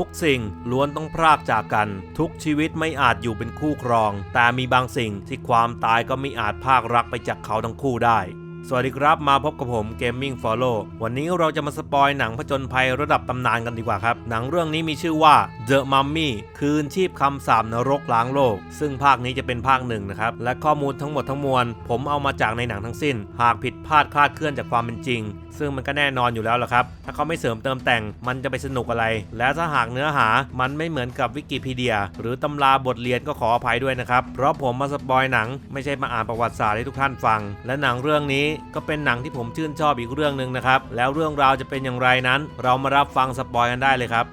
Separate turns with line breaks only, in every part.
ทุกสิ่งล้วนต้องพรากจากกัน ทุกชีวิตไม่อาจอยู่เป็นคู่ครอง แต่มีบางสิ่งที่ความตายก็ไม่อาจพากรักไปจากเขาทั้งคู่ได้ สวัสดีครับมาพบกับผม Gaming Follow วันนี้เราจะมาสปอยหนังผจญภัยระดับตำนานกันดีกว่าครับ หนังเรื่องนี้มีชื่อว่า The Mummy คืนชีพคำสาปนรกล้างโลก ซึ่งภาคนี้จะเป็นภาคหนึ่งนะครับ และข้อมูลทั้งหมดทั้งมวล ผมเอามาจากในหนังทั้งสิ้น หากผิดพลาดคลาดเคลื่อนจากความเป็นจริง ซึ่งมันก็แน่นอนอยู่แล้วละครับ ถ้าเขาไม่เสริมเติมแต่งมันจะไปสนุกอะไร และถ้าหากเนื้อหามันไม่เหมือนกับวิกิพีเดีย หรือตำราบทเรียนก็ขออภัยด้วยนะครับเพราะผมมาสปอยหนังไม่ใช่มาอ่านประวัติศาสตร์ให้ทุกท่านฟัง และหนังเรื่องนี้ก็เป็นหนังที่ผมชื่นชอบอีกเรื่องหนึ่งนะครับ แล้วเรื่องราวจะเป็นอย่างไรนั้น เรามารับฟังสปอยกันได้เลยครับ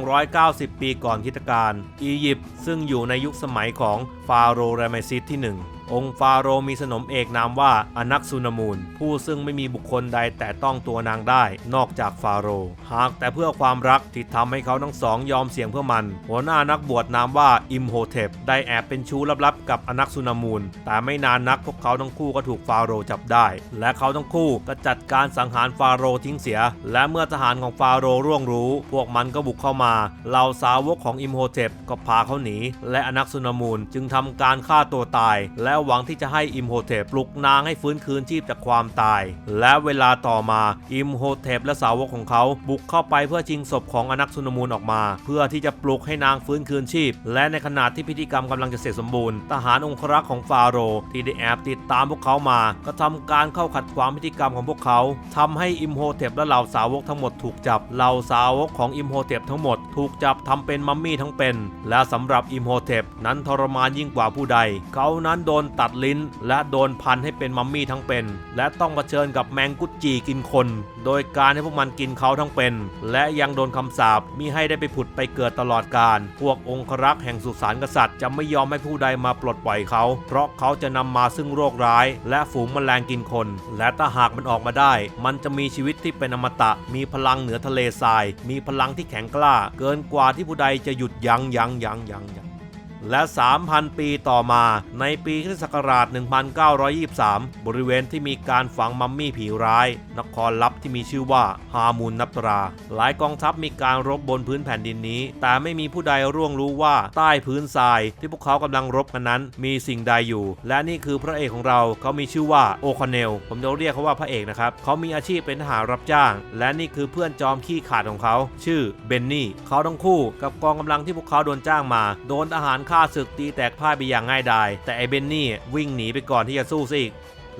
1,290 ปีก่อนคริสตกาลอียิปต์ซึ่งอยู่ในยุคสมัยของฟาโรห์แรมซิสที่ 1 องค์ฟาโรห์มีสนมเอกนามว่าอนักซุนามูล ผู้ซึ่งไม่มีบุคคลใดแต่ต้องตัวนางได้ นอกจากฟาโรห์หากแต่เพื่อความรักที่ทำให้เขาทั้งสองยอมเสี่ยงเพื่อมัน หัวหน้านักบวชนามว่าอิมโฮเทปได้แอบเป็นชู้ลับๆ กับอนักซุนามูล แต่ไม่นานนักพวกเขาทั้งคู่ก็ถูกฟาโรห์จับได้ และเขาทั้งคู่ก็จัดการสังหารฟาโรห์ทิ้งเสีย และเมื่อทหารของฟาโรห์ร่วงรู้ พวกมันก็บุกเข้ามาเหล่าสาวกของอิมโฮเทปก็พาเขาหนี และอนักซุนามูลจึงทำการฆ่าตัวตายและหวังที่จะให้อิมโฮเทปปลุกนางให้ฟื้นคืนชีพจากความตาย และเวลาต่อมาอิมโฮเทปและสาวกของเขาบุกเข้าไปเพื่อชิงศพของอนักซุนมูลออกมา เพื่อที่จะปลุกให้นางฟื้นคืนชีพ และในขณะที่พิธีกรรมกำลังจะเสร็จสมบูรณ์ทหารองครักษ์ของฟาโรห์ที่ได้แอบติดตามพวกเขามา ก็ทำการเข้าขัดขวางพิธีกรรมของพวกเขาทำให้อิมโฮเทปและเหล่าสาวกทั้งหมดถูกจับเหล่าสาวกของอิมโฮเทปทั้งหมดถูกจับทำเป็นมัมมี่ทั้งเป็น และสำหรับอิมโฮเทปนั้นทรมานยิ่งกว่าผู้ใด เขานั้นโดนตัดลิ้น และโดนพันให้เป็นมัมมี่ทั้งเป็น และต้องเผชิญกับแมงกุจีกินคน โดยการให้พวกมันกินเขาทั้งเป็น และยังโดนคำสาปมิให้ได้ไปผุดไปเกิดตลอดกาลพวกองครักษ์แห่งสุสานกษัตริย์จะไม่ยอมให้ผู้ใดมาปลดปล่อยเขา เพราะเขาจะนำมาซึ่งโรคร้าย และฝูงแมลงกินคน และถ้าหากมันออกมาได้ มันจะมีชีวิตที่เป็นอมตะ มีพลังเหนือทะเลทราย มีพลังที่แข็งกล้า เกินกว่าที่ผู้ใดจะหยุดยั้งยั้งยั้งยั้งยั้ง และ 3,000 ปีต่อมาในปีคริสตศักราช 1923 บริเวณที่มีการฝังมัมมี่ผีร้าย นครลับที่มีชื่อว่าฮามูนนับตรา หลายกองทัพมีการรบบนพื้นแผ่นดินนี้ แต่ไม่มีผู้ใดร่วงรู้ว่าใต้พื้นทรายที่พวกเขากำลังรบกันนั้น มีสิ่งใดอยู่ และนี่คือพระเอกของเราเขามีชื่อว่าโอคอนเนล ผมจะเรียกเขาว่าพระเอกนะครับ เขามีอาชีพเป็นทหารรับจ้าง และนี่คือเพื่อนจอมขี้ขาดของเขา ชื่อเบนนี่ เขาทั้งคู่กับกองกำลังที่พวกเขาโดนจ้างมา โดนทหารฆ่าศึกตีแตกพ่ายไปอย่างง่ายดาย แต่ไอเบนนี่วิ่งหนีไปก่อนที่จะสู้ซะอีก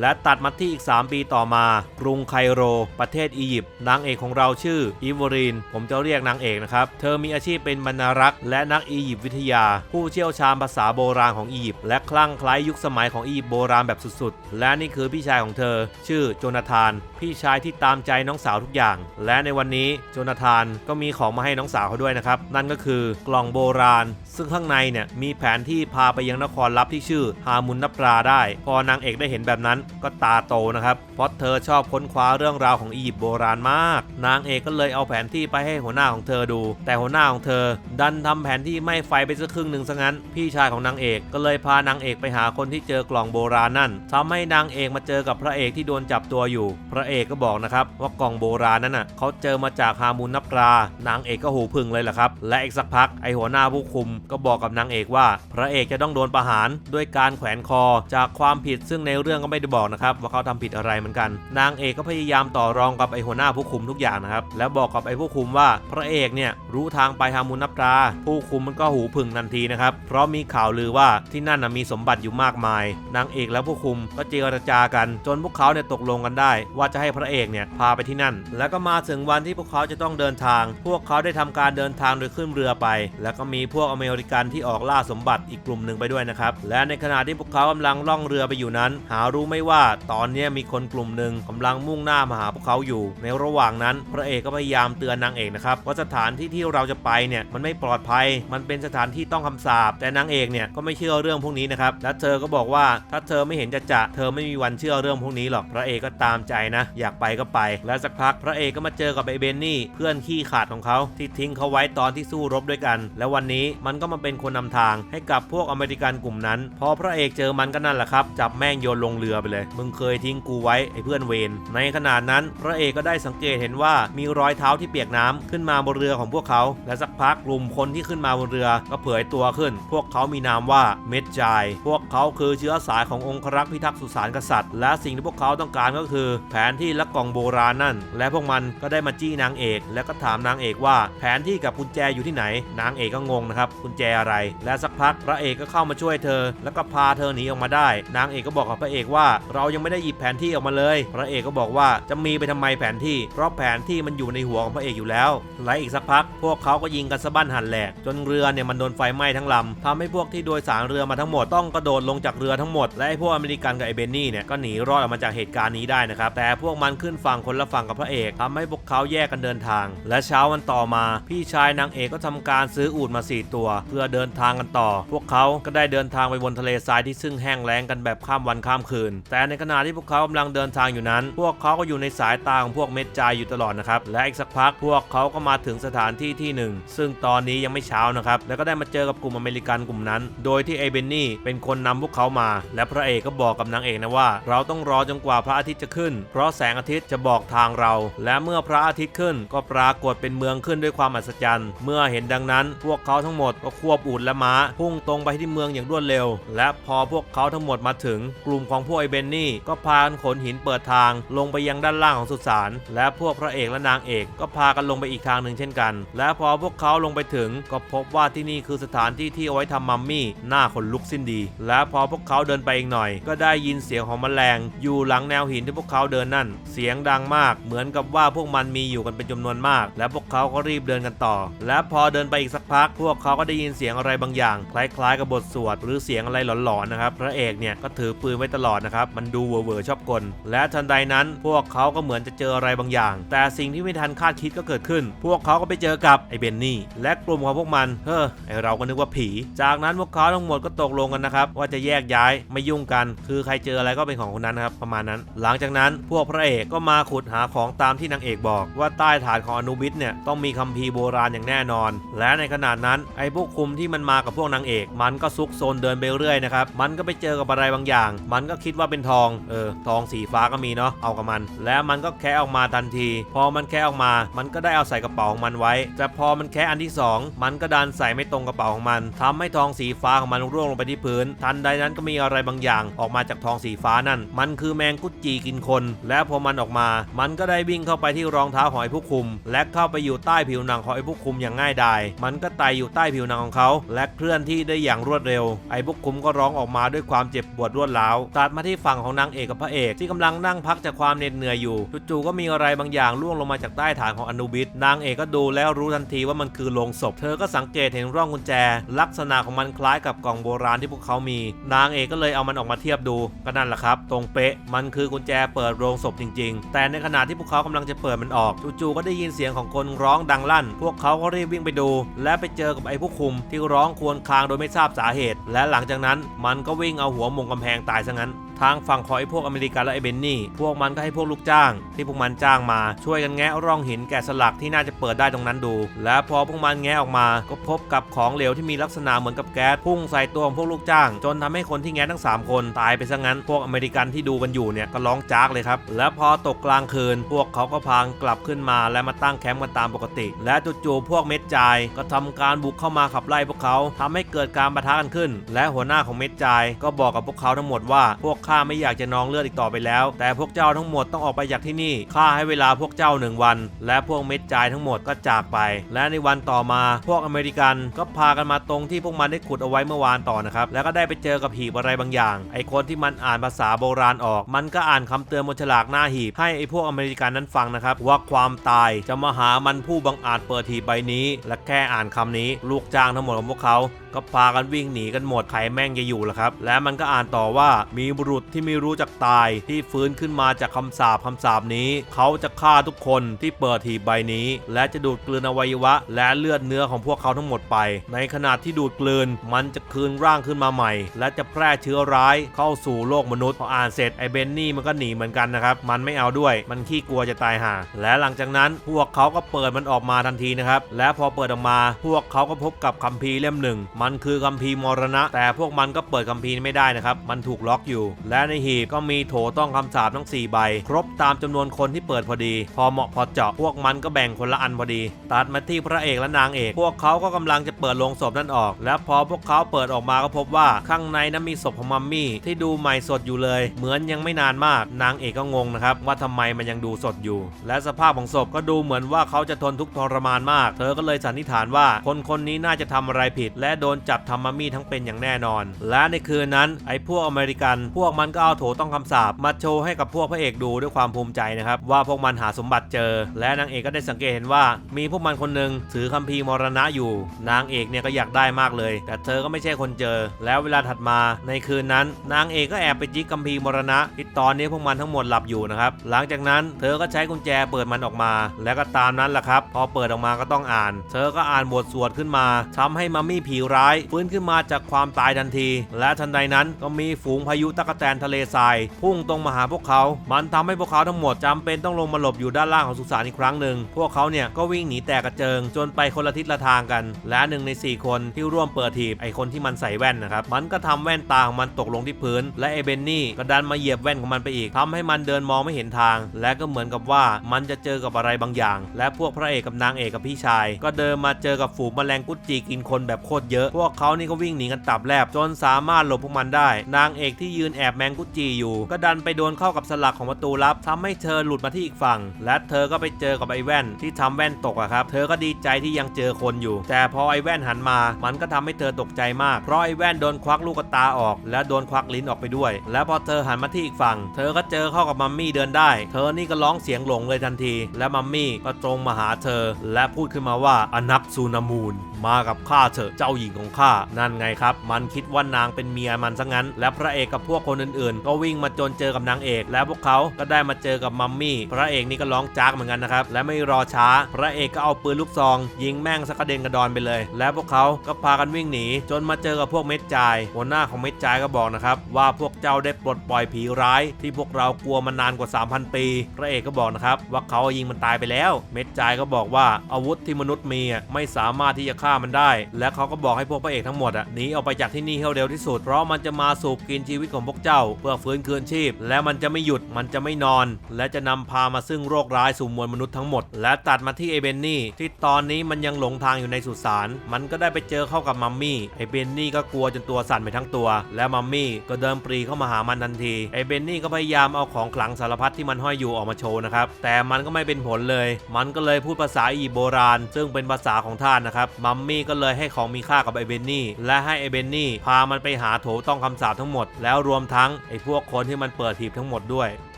และตัดมาที่อีก 3 ปีต่อมา กรุงไคโร ประเทศอียิปต์นางเอกของเราชื่ออีวอรีน ผมจะเรียกนางเอกนะครับ เธอมีอาชีพเป็นบรรณารักษ์และนักอียิปต์วิทยา ผู้เชี่ยวชาญภาษาโบราณของอียิปต์และคลั่งไคล้ยุคสมัยของอียิปต์โบราณแบบสุดๆ และนี่คือพี่ชายของเธอ ชื่อโจนาธาน พี่ชายที่ตามใจน้องสาวทุกอย่าง และในวันนี้โจนาธานก็มีของมาให้น้องสาวเขาด้วยนะครับนั่นก็คือกล่องโบราณ ซึ่งข้างในเนี่ยมีแผนที่พาไปยังนครลับที่ชื่อฮามุนนัปราได้ พอนางเอกได้เห็นแบบนั้นก็ตาโตนะครับเพราะเธอชอบค้นคว้าเรื่องราวของอียิปต์โบราณมาก นางเอกก็เลยเอาแผนที่ไปให้หัวหน้าของเธอดู แต่หัวหน้าของเธอ ดันทำแผนที่ไม่ไฟไปสักครึ่งหนึ่งซะงั้น พี่ชายของนางเอกก็เลยพานางเอกไปหาคนที่เจอกล่องโบราณนั่นทำให้นางเอกมาเจอกับพระเอกที่โดนจับตัวอยู่ พระเอกก็บอกนะครับว่ากล่องโบราณนั้นน่ะเขาเจอมาจากฮามูนนับรานางเอกก็หูพึ่งเลยแหละครับ และอีกสักพักไอหัวหน้าผู้คุมก็บอกกับนางเอกว่า พระเอกจะต้องโดนประหารด้วยการแขวนคอจากความผิดซึ่งในเรื่องก็ไม่ได้บอกนะครับว่าเขาทำผิดอะไรเหมือนกัน นางเอกก็พยายามต่อรองกับไอหัวหน้าผู้คุมทุกอย่างนะครับแล้วบอกกับไอผู้คุมว่าพระเอกเนี่ยรู้ทางไปฮามูนนับราผู้คุมมันก็หูพึ่งทันทีนะครับเพราะมีข่าวลือว่าที่นั่นมีสมบัติอยู่มากมาย นางเอกและผู้คุมก็เจรจากัน จนพวกเขาเนี่ยตกลงกันได้ ว่าจะให้พระเอกเนี่ยพาไปที่นั่น แล้วก็มาถึงวันที่พวกเขาจะต้องเดินทาง พวกเขาได้ทำการเดินทางโดยขึ้นเรือไป แล้วก็มีพวกอเมริกันที่ออกล่าสมบัติอีกกลุ่มหนึ่งไปด้วยนะครับและในขณะที่พวกเขากำลังล่องเรือไปอยู่นั้น หารู้ไม่ว่า ตอนนี้มีคนกลุ่มหนึ่งกำลังมุ่งหน้ามาหาพวกเขาอยู่ ในระหว่างนั้นพระเอกก็พยายามเตือนนางเอกนะครับว่าสถานที่ที่เราจะไปเนี่ยมันไม่ปลอดภัย มันเป็นสถานที่ต้องคำสาปแต่นางเอกเนี่ยก็ไม่เชื่อเรื่องพวกนี้นะครับและเธอก็บอกว่าถ้าเธอไม่เห็นจะจะเธอไม่มีวันเชื่อเรื่องพวกนี้หรอกพระเอกก็ตามใจนะ อยากไปก็ไป และสักพักพระเอกก็มาเจอกับไอเบนนี่เพื่อนขี้ขาดของเขาที่ทิ้งเขาไว้ตอนที่สู้รบด้วยกัน แล้ววันนี้มันก็มาเป็นคนนำทางให้กับพวกอเมริกันกลุ่มนั้น พอพระเอกเจอมันก็นั่นแหละครับจับแม่งโยนลงเรือไปไปเลย มึงเคยทิ้งกูไว้ไอ้เพื่อนเวรในขณะนั้น พระเอกก็ได้สังเกตเห็นว่ามีรอยเท้าที่เปียกน้ำขึ้นมาบนเรือของพวกเขา และสักพักกลุ่มคนที่ขึ้นมาบนเรือก็เผยตัวขึ้น พวกเขามีนามว่าเมดจาย พวกเขาคือเชื้อสายขององครักษ์พิทักษ์สุสานกษัตริย์ และสิ่งที่พวกเขาต้องการก็คือ แผนที่และกล่องโบราณนั่น และพวกมันก็ได้มาจี้นางเอก แล้วก็ถามนางเอกว่า แผนที่กับกุญแจอยู่ที่ไหน นางเอกก็งงนะครับกุญแจอะไร และสักพักพระเอกก็เข้ามาช่วยเธอ แล้วก็พาเธอหนีออกมาได้ นางเอกก็บอกกับพระเอกว่าเรายังไม่ได้หยิบแผนที่ออกมาเลย พระเอกก็บอกว่าจะมีไปทำไมแผนที่ เพราะแผนที่มันอยู่ในหัวของพระเอกอยู่แล้วแลอีกสักพัก พวกเขาก็ยิงกันสะบั้นหันแหลกจนเรือเนี่ยมันโดนไฟไหม้ทั้งลำทำให้พวกที่โดยสารเรือมาทั้งหมดต้องกระโดดลงจากเรือทั้งหมด และไอ้พวกอเมริกันกับไอ้เบนนี่เนี่ยก็หนีรอดออกมาจากเหตุการณ์นี้ได้นะครับแต่พวกมันขึ้นฝั่งคนละฝั่งกับพระเอกทำให้พวกเขาแยกกันเดินทาง และเช้าวันต่อมา พี่ชายนางเอกก็ทำการซื้ออูฐมาสี่ตัว เพื่อเดินทางกันต่อ พวกเขาก็ได้เดินทางไปบนทะเลทรายที่ซึ่งแห้งแล้งกันแบบข้ามวันข้ามคืนแต่ในขณะที่พวกเขากำลังเดินทางอยู่นั้น พวกเขาก็อยู่ในสายตาของพวกเม็ดจายอยู่ตลอดนะครับ และอีกสักพักพวกเขาก็มาถึงสถานที่ที่หนึ่ง ซึ่งตอนนี้ยังไม่เช้านะครับ แล้วก็ได้มาเจอกับกลุ่มอเมริกันกลุ่มนั้น โดยที่ไอเบนนี่เป็นคนนำพวกเขามา และพระเอกก็บอกกับนางเอกนะว่า เราต้องรอจนกว่าพระอาทิตย์จะขึ้น เพราะแสงอาทิตย์จะบอกทางเรา และเมื่อพระอาทิตย์ขึ้น ก็ปรากฏเป็นเมืองขึ้นด้วยความอัศจรรย์ เมื่อเห็นดังนั้น พวกเขาทั้งหมดก็ควบอูฐและม้า พุ่งตรงไปที่เมืองอย่างรวดเร็ว และพอพวกเขาทั้งหมดมาถึง กลุ่มของพวกไอเบนนี่ก็พากันขนหินเปิดทางลงไปยังด้านล่างของสุสานและพวกพระเอกและนางเอกก็พากันลงไปอีกทางหนึ่งเช่นกัน และพอพวกเขาลงไปถึงก็พบว่าที่นี่คือสถานที่ที่เอาไว้ทำมัมมี่หน้าขนลุกสิ้นดี และพอพวกเขาเดินไปอีกหน่อย ก็ได้ยินเสียงของแมลง อยู่หลังแนวหินที่พวกเขาเดินนั่น เสียงดังมาก เหมือนกับว่าพวกมันมีอยู่กันเป็นจำนวนมาก และพวกเขาก็รีบเดินกันต่อ และพอเดินไปอีกสักพัก พวกเขาก็ได้ยินเสียงอะไรบางอย่าง คล้ายๆกับบทสวดหรือเสียงอะไรหลอนๆนะครับพระเอกเนี่ยก็ถือปืนไว้ตลอดนะครับมันดูเวอร์ๆชอบกล และทันใดนั้นพวกเขาก็เหมือนจะเจออะไรบางอย่าง แต่สิ่งที่ไม่ทันคาดคิดก็เกิดขึ้น พวกเขาก็ไปเจอกับไอ้เบนนี่และกลุ่มของพวกมัน เฮ้อไอเราก็นึกว่าผี จากนั้นพวกเขาทั้งหมดก็ตกลงกันนะครับว่าจะแยกย้ายไม่ยุ่งกัน คือใครเจออะไรก็เป็นของคนนั้นครับประมาณนั้น หลังจากนั้นพวกพระเอกก็มาขุดหาของตามที่นางเอกบอก ว่าใต้ฐานของอนุบิสเนี่ยต้องมีคัมภีร์โบราณอย่างแน่นอน และในขณะนั้นไอ้พวกคุมที่มันมากับพวกนางเอก มันก็ซุกโซนเดินไปเรื่อยนะครับมันก็ไปเจอกับอะไรบางอย่าง มันก็คิดว่าเป็นทองเออทองสีฟ้าก็มีเนาะเอากับมัน และมันก็แคะออกมาทันที พอมันแคะออกมา มันก็ได้เอาใส่กระเป๋าของมันไว้ แต่พอมันแคะอันที่สองมันก็ดันใส่ไม่ตรงกระเป๋าของมันทำให้ทองสีฟ้าของมันร่วงลงไปที่พื้น ทันใดนั้นก็มีอะไรบางอย่างออกมาจากทองสีฟ้านั่น มันคือแมงกุดจีกินคน และพอมันออกมา มันก็ได้วิ่งเข้าไปที่รองเท้าของไอ้ผู้คุม และเข้าไปอยู่ใต้ผิวหนังของไอ้ผู้คุมอย่างง่ายดาย มันก็ไต่อยู่ใต้ผิวหนังของเขา และเคลื่อนที่ได้อย่างรวดเร็ว ไอ้ผู้คุมก็ร้องออกมาด้วยความเจ็บปวดรวดร้าวตัดมาที่ฝั่งของนางเอกกับพระเอก ที่กำลังนั่งพักจากความเหน็ดเหนื่อยอยู่จู่ๆก็มีอะไรบางอย่างล่วงลงมาจากใต้ฐานของอนุบิสนางเอกก็ดูแล้วรู้ทันทีว่ามันคือโลงศพ เธอก็สังเกตเห็นร่องกุญแจ ลักษณะของมันคล้ายกับกล่องโบราณที่พวกเขามี นางเอกก็เลยเอามันออกมาเทียบดูก็นั่นแหละครับตรงเป๊ะมันคือกุญแจเปิดโรงศพจริง ๆ แต่ในขณะที่พวกเขากำลังจะเปิดมันออกจู่ๆก็ได้ยินเสียงของคนร้องดังลั่น พวกเขาก็รีบวิ่งไปดู และไปเจอกับไอ้ผู้คุมที่ร้องครวญครางโดยไม่ทราบสาเหตุ และหลังจากนั้นมันก็วิ่งเอาหัวมงกำแพงตายซะงั้น ทางฝั่งของไอ้พวกอเมริกันและไอ้เบนนี่ พวกมันก็ให้พวกลูกจ้าง ที่พวกมันจ้างมาช่วยกันแงะร่องหินแกะสลักที่น่าจะเปิดได้ตรงนั้นดู และพอพวกมันแงะออกมาก็พบกับของเหลวที่มีลักษณะเหมือนกับแก๊สพุ่งใส่ตัวของพวกลูกจ้าง จนทำให้คนที่แงะทั้ง 3 คนตายไปซะงั้น พวกอเมริกันที่ดูกันอยู่เนี่ยก็ร้องจากเลยครับ และพอตกกลางคืน พวกเขาก็พางกลับขึ้นมาและมาตั้งแคมป์กันตามปกติ และจู่ๆพวกเม็ดจายก็ทำการบุกเข้ามาขับไล่พวกเขาทำให้เกิดการปะทะกันขึ้น และหัวหน้าของเม็ดจายก็บอกกับพวกเขาทั้งหมดว่าพวกข้าไม่อยากจะนองเลือดอีกต่อไปแล้ว แต่พวกเจ้าทั้งหมดต้องออกไปจากที่นี่ข้าให้เวลาพวกเจ้าหนึ่งวัน และพวกเม็ดจายทั้งหมดก็จากไป และในวันต่อมาพวกอเมริกันก็พากันมาตรงที่พวกมันได้ขุดเอาไว้เมื่อวานต่อนะครับแล้วก็ได้ไปเจอกับหีบอะไรบางอย่าง ไอคนที่มันอ่านภาษาโบราณออก มันก็อ่านคำเตือนบนฉลากหน้าหีบ ให้ไอพวกอเมริกันนั้นฟังนะครับว่าความตายจะมาหามันผู้บังอาจเปิดหีบใบนี้ และแค่อ่านคำนี้ ลูกจ้างทั้งหมดของพวกเขา ก็พากันวิ่งหนีกันหมดใครแม่งจะอยู่ล่ะครับ และมันก็อ่านต่อว่ามีบุรุษที่ไม่รู้จักตายที่ฟื้นขึ้นมาจากคำสาปคำสาปนี้ เขาจะฆ่าทุกคนที่เปิดหีบใบนี้ และจะดูดกลืนอวัยวะ และเลือดเนื้อของพวกเขาทั้งหมดไป ในขณะที่ดูดกลืนมันจะคืนร่างขึ้นมาใหม่ และจะแพร่เชื้อร้ายเข้าสู่โลกมนุษย์พออ่านเสร็จไอ้เบนนี่มันก็หนีเหมือนกันนะครับมันไม่เอาด้วย มันขี้กลัวจะตายห่าและหลังจากนั้นพวกเขาก็เปิดมันออกมาทันทีนะครับและพอเปิดออกมา พวกเขาก็พบกับคัมภีร์เล่มหนึ่งมัมันคือคัมภีร์มรณะ แต่พวกมันก็เปิดคัมภีร์ไม่ได้นะครับ มันถูกล็อกอยู่ และในหีบก็มีโถต้องคำสาปทั้ง 4 ใบ ครบตามจำนวนคนที่เปิดพอดี พอเหมาะพอเจาะพวกมันก็แบ่งคนละอันพอดี ตัดมาที่พระเอกและนางเอก พวกเขาก็กำลังจะเปิดโลงศพนั่นออก และพอพวกเขาเปิดออกมาก็พบว่าข้างในนั้นมีศพของมัมมี่ที่ดูใหม่สดอยู่เลย เหมือนยังไม่นานมาก นางเอกก็งงนะครับว่าทำไมมันยังดูสดอยู่ และสภาพของศพก็ดูเหมือนว่าเขาจะทนทุกข์ทรมานมาก เธอก็เลยสันนิษฐานว่าคนคนนี้น่าจะทำอะไรผิด และโดนจับทำมัมมี่ทั้งเป็นอย่างแน่นอน และในคืนนั้นไอ้พวกอเมริกัน พวกมันก็เอาโถต้องคำสาปมาโชว์ให้กับพวกพระเอกดูด้วยความภูมิใจนะครับว่าพวกมันหาสมบัติเจอ และนางเอกก็ได้สังเกตเห็นว่า มีพวกมันคนหนึ่งถือคัมภีร์มรณะอยู่ นางเอกเนี่ยก็อยากได้มากเลย แต่เธอก็ไม่ใช่คนเจอ แล้วเวลาถัดมาในคืนนั้น นางเอกก็แอบไปจิกคัมภีร์มรณะที่ตอนนี้พวกมันทั้งหมดหลับอยู่นะครับหลังจากนั้นเธอก็ใช้กุญแจเปิดมันออกมา แล้วก็ตามนั้นแหละครับ พอเปิดออกมาก็ต้องอ่าน เธอก็อ่านบทสวดขึ้นมาทำให้มัมมี่ผีร้าย ฟื้นขึ้นมาจากความตายทันที และทันใดนั้นก็มีฝูงพายุตะกแตนทะเลทราย พุ่งตรงมาหาพวกเขา มันทำให้พวกเขาทั้งหมดจำเป็นต้องลงมาหลบอยู่ด้านล่างของสุสานอีกครั้งหนึ่ง พวกเขาเนี่ยก็วิ่งหนีแตกกระเจิง จนไปคนละทิศละทางกัน และหนึ่งใน 4 คนที่ร่วมเปิดทีบไอคนที่มันใส่แว่นนะครับ มันก็ทำแว่นตาของมันตกลงที่พื้น และไอเบนนี่ก็ดันมาเหยียบแว่นของมันไปอีกทำให้มันเดินมองไม่เห็นทาง และก็เหมือนกับว่ามันจะเจอกับอะไรบางอย่าง และพวกพระเอกกับนางเอกกับพี่ชาย ก็เดินมาเจอกับฝูงแมลงกุดจีกินคนแบบโคตรเยอะพวกเขานี่ก็วิ่งหนีกันตับแลบจนสามารถหลบพวกมันได้ นางเอกที่ยืนแอบแมงกุดจีอยู่ ก็ดันไปโดนเข้ากับสลักของประตูลับทำให้เธอหลุดมาที่อีกฝั่ง และเธอก็ไปเจอกับไอ้แว่นที่ทำแว่นตกอะครับ เธอก็ดีใจที่ยังเจอคนอยู่ แต่พอไอ้แว่นหันมา มันก็ทำให้เธอตกใจมาก เพราะไอ้แว่นโดนควักลูกตาออก และโดนควักลิ้นออกไปด้วย และพอเธอหันมาที่อีกฝั่ง เธอก็เจอเข้ากับมัมมี่เดินได้ เธอนี่ก็ร้องเสียงหลงเลยทันที และมัมมี่ก็ตรงมาหาเธอ และพูดขึ้นมาว่าอนักซูนามูนมากับข้าเถอะเจ้าหญิงของข้านั่นไงครับ มันคิดว่านางเป็นเมียมันซะงั้น และพระเอกกับพวกคนอื่นๆ ก็วิ่งมาจนเจอกับนางเอก และพวกเขาก็ได้มาเจอกับมัมมี่พระเอกนี่ก็ร้องจากเหมือนกันนะครับและไม่รอช้า พระเอกก็เอาปืนลูกซอง ยิงแม่งสักกระเด็นกระดอนไปเลย และพวกเขาก็พากันวิ่งหนี จนมาเจอกับพวกเม็ดจายหัวหน้าของเม็ดจายก็บอกนะครับว่าพวกเจ้าได้ปลดปล่อยผีร้าย ที่พวกเรากลัวมานานกว่า 3,000 ปี พระเอกก็บอกนะครับว่าเขายิงมันตายไปแล้ว เม็ดจายก็บอกว่าอาวุธที่มนุษย์มีไม่สามารถที่จะฆ่ามันได้ และเขาก็บอกให้พวกพระเอกทั้งหมดอะหนีออกไปจากที่นี่ให้เร็วที่สุด เพราะมันจะมาสูบกินชีวิตของพวกเจ้า เพื่อฟื้นคืนชีพ และมันจะไม่หยุดมันจะไม่นอน และจะนำพามาซึ่งโรคร้ายสู่มวลมนุษย์ทั้งหมด และตัดมาที่ไอเบนนี่ที่ตอนนี้มันยังหลงทางอยู่ในสุสานมันก็ได้ไปเจอเข้ากับมัมมี่ไอเบนนี่ก็กลัวจนตัวสั่นไปทั้งตัว และมัมมี่ก็เดินปรีเข้ามาหามันทันทีไอเบนนี่ก็พยายามเอาของขลังสารพัดที่มันห้อยอยู่ออกมาโชว์นะครับแต่มันก็ไม่เป็นผลเลย มันก็เลยพูดภาษาอียิปต์โบราณ ซึ่งเป็นภาษาของท่านนะครับมัมมมี่ก็เลยให้ของมีค่ากับไอเบนนี่และให้ไอเบนนี่พามันไปหาโถต้องคำสาปทั้งหมด แล้วรวมทั้งไอพวกคนที่มันเปิดหีบทั้งหมดด้วย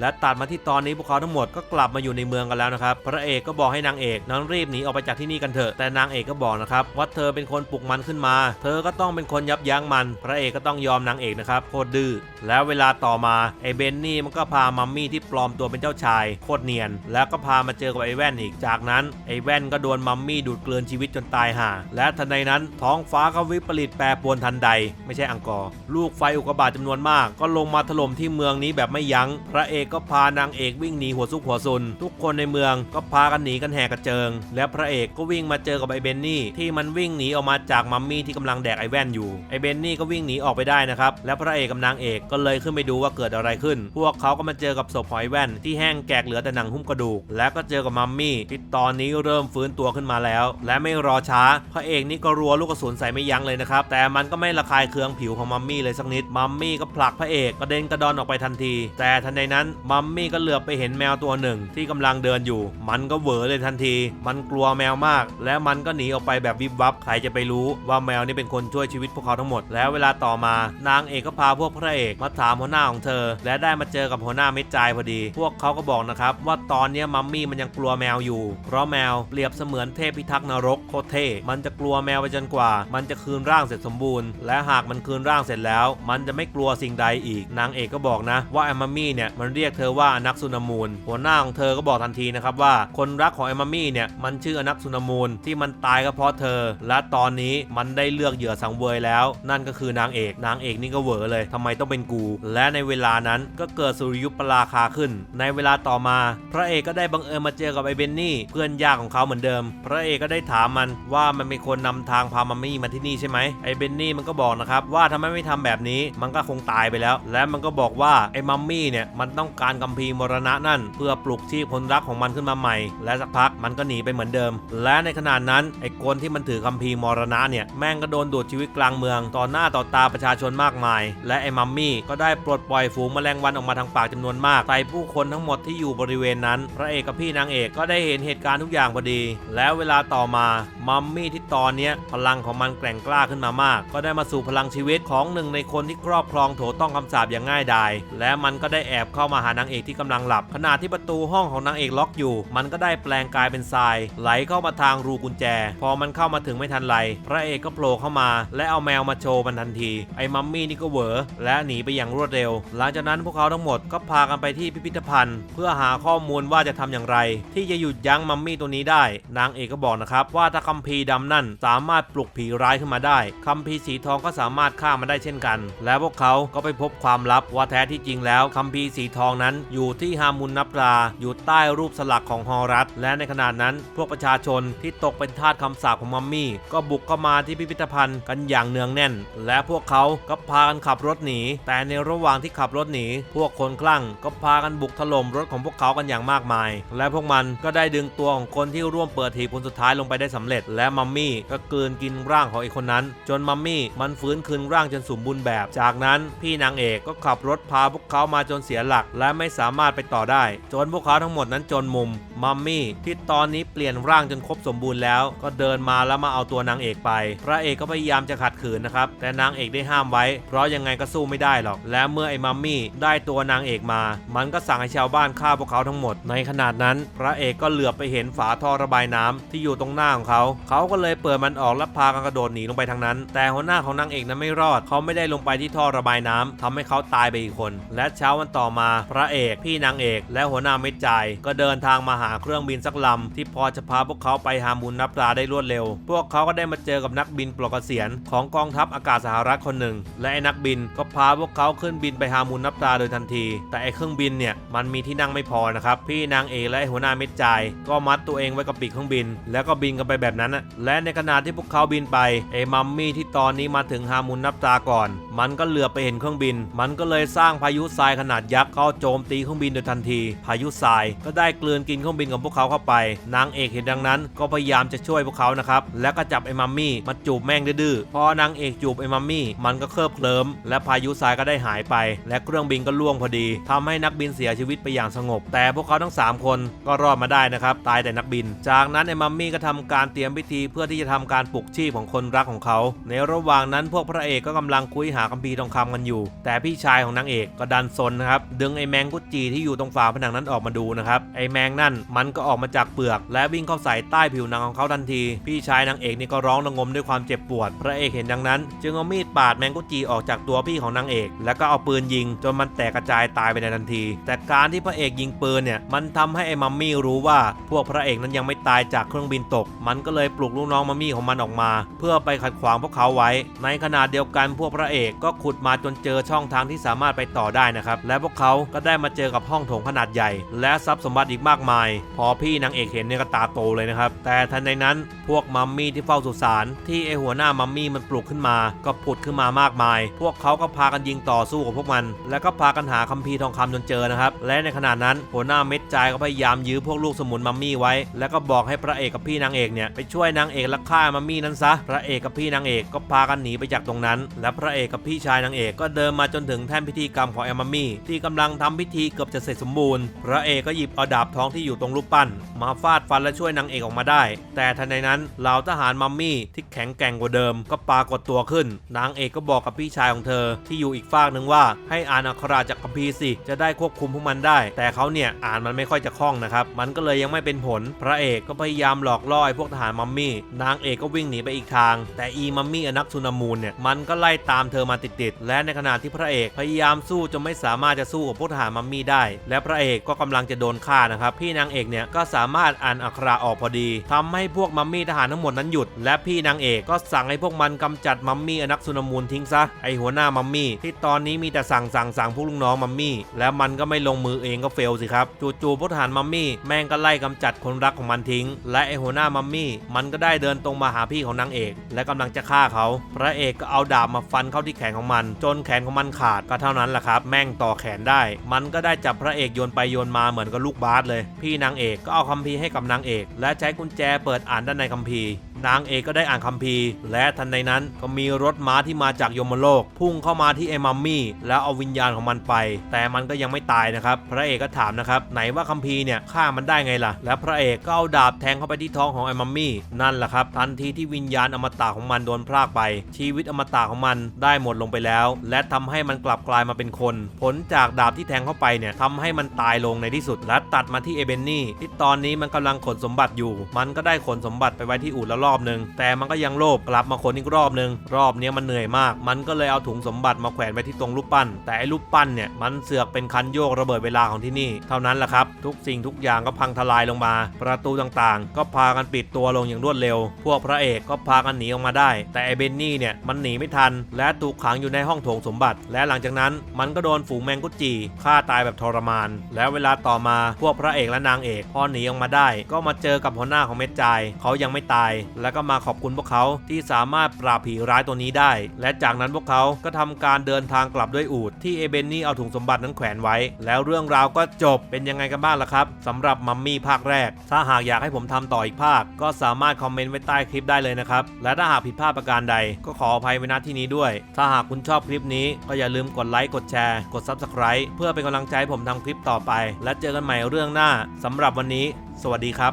และตัดมาที่ตอนนี้พวกเขาทั้งหมดก็กลับมาอยู่ในเมืองกันแล้วนะครับพระเอกก็บอกให้นางเอกนั้นรีบหนีออกไปจากที่นี่กันเถอะแต่นางเอกก็บอกนะครับว่าเธอเป็นคนปลุกมันขึ้นมา เธอก็ต้องเป็นคนยับยั้งมัน พระเอกก็ต้องยอมนางเอกนะครับโคตรดื้อแล้วเวลาต่อมาไอเบนนี่มันก็พามัมมี่ที่ปลอมตัวเป็นเจ้าชายโคตรเนียน แล้วก็พามาเจอกับไอแว่นอีกจากนั้นไอแว่นก็โดนมัมมี่ดูดกลืนชีวิตจนตายห่าและทันใดนั้นท้องฟ้าก็วิปริตแปรปรวนทันใด ไม่ใช่อังกอร์ลูกไฟอุกกาบาตจำนวนมาก ก็ลงมาถล่มที่เมืองนี้แบบไม่ยัง้ง พระเอกก็พานางเอกวิ่งหนีหัวซุกหัวซุน ทุกคนในเมืองก็พากันหนีกันแหกกระเจิง และพระเอกก็วิ่งมาเจอกับไอเบนนี่ที่มันวิ่งหนีออกมาจากมัมมี่ที่กำลังแดกไอแว่นอยู่ไอเบนนี่ก็วิ่งหนีออกไปได้นะครับและพระเอกกับนางเอกก็เลยขึ้นไปดูว่าเกิดอะไรขึ้น พวกเขาก็มาเจอกับศพหอยแว่น ที่แห้งแกกเหลือแต่หนังหุ้มกระดูก และก็เจอกับมัมมี่ที่ตอนนี้เริ่มฟื้นตัวขึ้นมาแล้ว และไม่รอช้าพระเอกนี่ก็รัวลูกกระสุนใส่ไม่ยั้งเลยนะครับ แต่มันก็ไม่ระคายเคืองผิวของมัมมี่เลยสักนิด มัมมี่ก็ผลักพระเอกกระเด็นกระดอนออกไปทันที แต่ทันใดนั้นมัมมี่ก็เหลือบไปเห็นแมวตัวหนึ่ง ที่กำลังเดินอยู่ มันก็เหวอเลยทันที มันกลัวแมวมาก และมันก็หนีออกไปแบบวิบวับ ใครจะไปรู้ว่าแมวนี่เป็นคนช่วยชีวิตพวกเขาทั้งหมด แล้วเวลาต่อมา นางเอกก็พาพวกพระเอกมาถามหัวหน้าของเธอ และได้มาเจอกับหัวหน้าเม็ดจายพอดี พวกเขาก็บอกนะครับว่าตอนนี้มัมมี่มันยังกลัวแมวอยู่ เพราะแมวเปรียบเสมือนเทพพิทักษ์นรกโคตรเท่มันจะกลัวแมวไปจนกว่า มันจะคืนร่างเสร็จสมบูรณ์ และหากมันคืนร่างเสร็จแล้ว มันจะไม่กลัวสิ่งใดอีก นางเอกก็บอกนะ ว่าไอ้มัมมี่เนี่ยมันเรียกเธอว่าอนักสุนมูล หัวหน้าของเธอก็บอกทันทีนะครับว่าคนรักของไอ้มัมมี่เนี่ยมันชื่ออนักสุนมูลที่มันตายก็เพราะเธอ และตอนนี้มันได้เลือกเหยื่อสังเวยแล้ว นั่นก็คือนางเอกนางเอกนี่ก็เหวอเลยทำไมต้องเป็นกู และในเวลานั้นก็เกิดสุริยุปราคาขึ้น ในเวลาต่อมา พระเอกก็ได้บังเอิญมาเจอกับไอ้เบนนี่เพื่อนยากของเขาเหมือนเดิม พระเอกก็ได้ถามมันว่ามันเป็นคนนำทางพามัมมี่มาที่นี่ใช่ไหมไอ้เบนนี่มันก็บอกนะครับว่าทำไมไม่ทำแบบนี้มันก็คงตายไปแล้ว และมันก็บอกว่าไอ้มัมมี่เนี่ยมันต้องการคัมภีมรณะนั่น เพื่อปลุกชีพคนรักของมันขึ้นมาใหม่ และสักพักมันก็หนีไปเหมือนเดิม และในขณะนั้นไอ้คนที่มันถือคัมภีมรณะเนี่ยแม่งก็โดนดูดชีวิตกลางเมือง ต่อหน้าต่อตาประชาชนมากมาย และไอ้มัมมี่ก็ได้ปลดปล่อยฝูงแมลงวันออกมาทางปากจำนวนมากใส่ผู้คนทั้งหมดที่อยู่บริเวณนั้น พระเอกกับพี่นางเอกก็ได้เห็นเหตุการณ์ทุกอย่างพอดี แล้วเวลาต่อมามัมมี่ที่ตอนนี้พลังของมันแกร่งกล้าขึ้นมามาก ก็ได้มาสู่พลังชีวิตของหนึ่งในคนที่ครอบครองโถต้องคำสาปอย่างง่ายดาย และมันก็ได้แอบเข้ามาหานางเอกที่กำลังหลับ ขณะที่ประตูห้องของนางเอกล็อกอยู่ มันก็ได้แปลงกายเป็นทราย ไหลเข้ามาทางรูกุญแจ พอมันเข้ามาถึงไม่ทันไร พระเอกก็โผล่เข้ามา และเอาแมวมาโชว์มันทันที ไอ้มัมมี่นี่ก็เหวอและหนีไปอย่างรวดเร็ว หลังจากนั้นพวกเขาทั้งหมดก็พากันไปที่พิพิธภัณฑ์ เพื่อหาข้อมูลว่าจะทำอย่างไร ที่จะหยุดยั้งมัมมี่ตัวนี้ได้ นางเอกก็บอกนะครับว่าถ้าคัมภีร์ดำน สามารถปลุกผีร้ายขึ้นมาได้คัมภีร์สีทองก็สามารถฆ่ามันได้เช่นกัน และพวกเขาก็ไปพบความลับว่าแท้ที่จริงแล้วคัมภีร์สีทองนั้นอยู่ที่ฮามุนนับราอยู่ใต้รูปสลักของฮอรัสและในขณะนั้นพวกประชาชนที่ตกเป็นทาสคำสาปของมัมมี่ ก็บุกเข้ามาที่พิพิธภัณฑ์กันอย่างเนืองแน่น และพวกเขาก็พากันขับรถหนี แต่ในระหว่างที่ขับรถหนี พวกคนคลั่งก็พากันบุกถล่มรถของพวกเขากันอย่างมากมาย และพวกมันก็ได้ดึงตัวของคนที่ร่วมเปิดหีบคนสุดท้ายลงไปได้สำเร็จ และมัมมี่ก็กลืนกินร่างของไอ้คนนั้น จนมัมมี่มันฟื้นคืนร่างจนสมบูรณ์แบบ จากนั้นพี่นางเอกก็ขับรถพาพวกเขามาจนเสียหลัก และไม่สามารถไปต่อได้ จนพวกเขาทั้งหมดนั้นจนมุมมัมมี่ที่ตอนนี้เปลี่ยนร่างจนครบสมบูรณ์แล้ว ก็เดินมาแล้วมาเอาตัวนางเอกไป พระเอกก็พยายามจะขัดขืนนะครับ แต่นางเอกได้ห้ามไว้ เพราะยังไงก็สู้ไม่ได้หรอก และเมื่อไอ้มัมมี่ได้ตัวนางเอกมา มันก็สั่งให้ชาวบ้านฆ่าพวกเขาทั้งหมด ในขนาดนั้น พระเอกก็เหลือบไปเห็นฝาท่อระบายน้ำที่อยู่ตรงหน้าของเขา เขาก็เลยเปิดมันออกและพากันกระโดดหนีลงไปทางนั้น แต่หัวหน้าของนางเอกนั้นไม่รอด เขาไม่ได้ลงไปที่ท่อระบายน้ำทำให้เขาตายไปอีกคน และเช้าวันต่อมา พระเอก พี่นางเอก และหัวหน้าเม็ดจ่ายก็เดินทางมาหาาเครื่องบินสักลำ ที่พอจะพาพวกเขาไปหามูลนับตราได้รวดเร็ว พวกเขาก็ได้มาเจอกับนักบินปลดเกษียณของกองทัพอากาศสหรัฐคนหนึ่ง และไอ้นักบินก็พาพวกเขาขึ้นบินไปหามูลนับตราโดยทันที แต่ไอ้เครื่องบินเนี่ยมันมีที่นั่งไม่พอนะครับ พี่นางเอกและไอ้หัวหน้าเม็ดจายก็มัดตัวเองไว้กับปีกเครื่องบิน แล้วก็บินกันไปแบบนั้นนะและในขณะที่พวกเขาบินไปไอ้มัมมี่ที่ตอนนี้มาถึงฮามูลนับตาก่อน มันก็เหลือไปเห็นเครื่องบิน มันก็เลยสร้างพายุทรายขนาดยักษ์เข้าโจมตีเครื่องบินโดยทันที พายุทรายก็ได้กลืนกินเครื่องบินของพวกเขาเข้าไป นางเอกเห็นดังนั้น ก็พยายามจะช่วยพวกเขานะครับ แล้วก็จับไอ้มัมมี่มาจูบแม่งดื้อพอนางเอกจูบไอ้มัมมี่ มันก็เคลิบเคลิ้มและพายุทรายก็ได้หายไป และเครื่องบินก็ล่วงพอดีทำให้นักบินเสียชีวิตไปอย่างสงบ แต่พวกเขาทั้ง 3 คนก็รอดมาได้นะครับ ตายแต่นักบิน จากนั้นไอ้มัมมี่ก็ทำการเตรียมพิธีเพื่อที่จะทำการปลุกชีพของคนรักของเขา ในระหว่างนั้นพวกพระเอกก็กำลังคุยหาคัมภีร์ทองคำกันอยู่ แต่พี่ชายของนางเอกก็ดันซนนะครับดึงไอ้แมงกุจีที่อยู่ตรงฝาผนังนั้นออกมาดูนะครับไอ้แมงนั่นมันก็ออกมาจากเปลือก และวิ่งเข้าใส่ใต้ผิวหนังของเขาทันที พี่ชายนางเอกนี่ก็ร้องระงมด้วยความเจ็บปวด พระเอกเห็นดังนั้น จึงเอามีดปาดแมงกุจีออกจากตัวพี่ของนางเอก แล้วก็เอาปืนยิง จนมันแตกกระจายตายไปในทันที แต่การที่พระเอกยิงปืนเนี่ยมันทำให้ไอ้มัมมี่รู้ว่า พวกพระเอกนั้นยังไม่ตายจากเครื่องบินตก มันก็เลยปลุกลูกน้องมัมมี่ของมันออกมา เพื่อไปขัดขวางพวกเขาไว้ ในขณะเดียวกันพวกพระเอกก็ขุดมาจนเจอช่องทางที่สามารถไปต่อได้นะครับและพวกเขาก็ได้มาเจอกับห้องโถงขนาดใหญ่ และทรัพย์สมบัติอีกมากมายพอพี่นางเอกเห็นเนี่ยก็ตาโตเลยนะครับ แต่ทันใดนั้นพวกมัมมี่ที่เฝ้าสุสานที่ไอหัวหน้ามัมมี่มันปลุกขึ้นมา ก็ผุดขึ้นมามากมาย พวกเขาก็พากันยิงต่อสู้กับพวกมัน แล้วก็พากันหาคัมภีร์ทองคำจนเจอนะครับ และในขณะนั้นหัวหน้าเม็ดจายก็พยายามยื้อพวกลูกสมุนมัมมี่ไว้ แล้วก็บอกให้พระเอกกับพี่นางเอกเนี่ยไปช่วยนางเอกและฆ่ามัมมี่นั้นซะ พระเอกกับพี่นางเอกก็พากันหนีไปจากตรงนั้น และพระเอกกับพี่ชายนางเอกก็เดินมาจนถึงแท่นพิธีกรรมของแอมมัมมี่ที่กำลังทำพิธีเกือบจะเสร็จสมบูรณ์ พระเอกก็หยิบเอาดาบทองที่อยู่ตรงรูปปั้น มาฟาดฟันและช่วยนางเอกออกมาได้ แต่ทันใดนั้นเหล่าทหารมัมมี่ที่แข็งแกร่งกว่าเดิม ก็ปรากฏตัวขึ้น นางเอกก็บอกกับพี่ชายของเธอ ที่อยู่อีกฝากหนึ่งว่า ให้อ่านอักขระจากคัมภีร์สิจะได้ควบคุมพวกมันได้ แต่เขาเนี่ยอ่านมันไม่ค่อยจะคล่องนะครับมันก็เลยยังไม่เป็นผล พระเอกก็พยายามหลอกล่อไอ้พวกทหารมัมมี่ นางเอกก็วิ่งหนีไปอีกทาง แต่อีมัมมี่อนักซุนามูลเนี่ยมันก็ไล่ตามเธอมาติดๆและในขณะที่พระเอกพยายามสู้จนไม่สามารถจะสู้กับพวกทหารมัมมี่ได้ และพระเอกก็กำลังจะโดนฆ่านะครับพี่นางเอกเนี่ยก็สามารถอ่านอักขระออกพอดีทำให้พวกมัมมี่ทหารทั้งหมดนั้นหยุด และพี่นางเอกก็สั่งให้พวกมันกำจัดมัมมี่อนักสุนมูลทิ้งซะไอหัวหน้ามัมมี่ที่ตอนนี้มีแต่สั่งสั่งสั่งพวกลูกน้องมัมมี่แล้วมันก็ไม่ลงมือเองก็เฟลสิครับจู่ๆพวกทหารมัมมี่แม่งก็ไล่กำจัดคนรักของมันทิ้ง และไอหัวหน้ามัมมี่มันก็ได้เดินตรงมาหาพี่ของนางเอก และกำลังจะฆ่าเขาพระเอกก็เอาดาบมาฟันเข้าที่แขนของมัน จนแขนของมันขาดก็เท่านั้นแหละครับ แม่งต่อแขนได้ มันก็ได้จับพระเอกโยนไปโยนมาเหมือนกับลูกบาสเลย พี่นางเอกก็เอาคัมภีร์ให้กับนางเอก และใช้กุญแจเปิดอ่านด้านในคัมภีร์ นางเอกก็ได้อ่านคัมภีร์ และทันใดนั้นก็มีรถม้าที่มาจากยมโลก พุ่งเข้ามาที่ไอ้มัมมี่แล้วเอาวิญญาณของมันไป แต่มันก็ยังไม่ตายนะครับ พระเอกก็ถามนะครับ ไหนว่าคัมภีร์เนี่ยฆ่ามันได้ไงล่ะ และพระเอกก็เอาดาบแทงเข้าไปที่ท้องของไอ้มัมมี่นั่นแหละครับ ทันทีที่วิญญาณอมตะของมันโดนพรากไป ชีวิตอมตะของมันได้หมดลงไปแล้ว และทำให้มันกลับกลายมาเป็นคน ผลจากดาบที่แทงเข้าไปเนี่ยทำให้มันตายลงในที่สุดและตัดมาที่เอเบนนี่ที่ตอนนี้มันกำลังขนสมบัติอยู่ มันก็ได้ขนสมบัติไปไว้ที่อู่แล้วรอบหนึ่งแต่มันก็ยังโลภกลับมาขนอีกรอบหนึ่งรอบนี้มันเหนื่อยมาก มันก็เลยเอาถุงสมบัติมาแขวนไว้ที่ตรงรูปปั้น แต่ไอ้รูปปั้นเนี่ยมันเสือกเป็นคันโยกระเบิดเวลาของที่นี่ เท่านั้นแหละครับ ทุกสิ่งทุกอย่างก็พังทลายลงมา ประตูต่างๆ ก็พากันปิดตัวลงอย่างรวดเร็ว พวกพระเอกก็พากันหนีออกมาได้ แต่ไอ้เบนนี่เนี่ยมันหนีไม่ทัน และถูกขังอยู่ในห้องโถงสมบัติ และหลังจากนั้นมันก็โดนฝูงแมงกุจีฆ่าตายแบบทรมาน แล้วเวลาต่อมาพวกพระเอกและนางเอกพอหนีออกมาได้ ก็มาเจอกับหัวหน้าของเม็ดจายเขายังไม่ตายแล้วก็มาขอบคุณพวกเขาที่สามารถปราบผีร้ายตัวนี้ได้ และจากนั้นพวกเขาก็ทำการเดินทางกลับด้วยอูฐที่เอเบนนี่เอาถุงสมบัตินั้นแขวนไว้ แล้วเรื่องราวก็จบเป็นยังไงกันบ้างล่ะครับสำหรับมัมมี่ภาคแรก ถ้าหากอยากให้ผมทำต่ออีกภาค ก็สามารถคอมเมนต์ไว้ใต้คลิปได้เลยนะครับและถ้าหากผิดพลาดประการใด ก็ขออภัยไว้ณที่นี้ด้วย ถ้าหากคุณชอบคลิปนี้ก็อย่าลืมกดไลค์กดแชร์กด Subscribe เพื่อเป็นกำลังใจให้ผมทำคลิปต่อไป และเจอกันใหม่เรื่องหน้าสำหรับวันนี้ สวัสดีครับ